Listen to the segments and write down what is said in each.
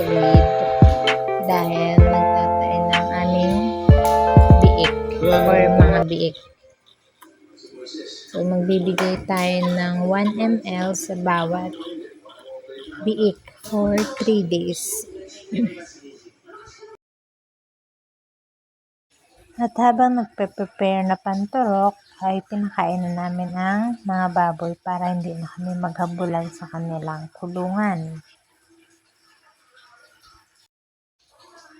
tuwid dahil nagtatay ng aming biik or mga biik. So, magbibigay tayo ng 1 ml sa bawat biik for 3 days. At habang nagpe-prepare na panturok, ay pinakain na namin ang mga baboy para hindi na kami maghabulan sa kanilang kulungan.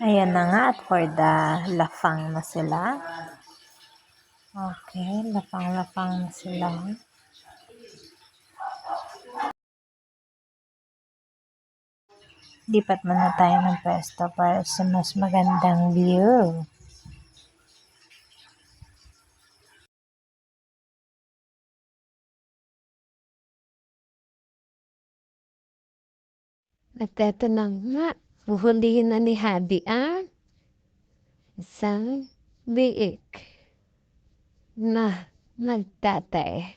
Ayan na nga at for the lafang na sila. Okay, lafang-lafang na sila. Lipat muna tayo ng pwesto para sa mas magandang view. At eto na nga, huhulihin na ni Habi ang isang biik na nagtatay.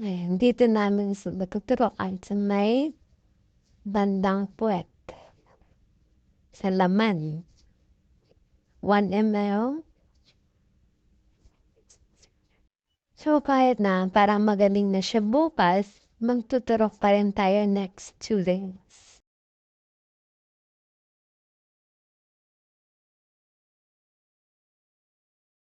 Ngayon, dito namin sa matuturokan sa may bandang puwet. Sa laman. 1 ml. So, kahit na parang magaling na siya bukas, magtuturok pa rin tayo next two days.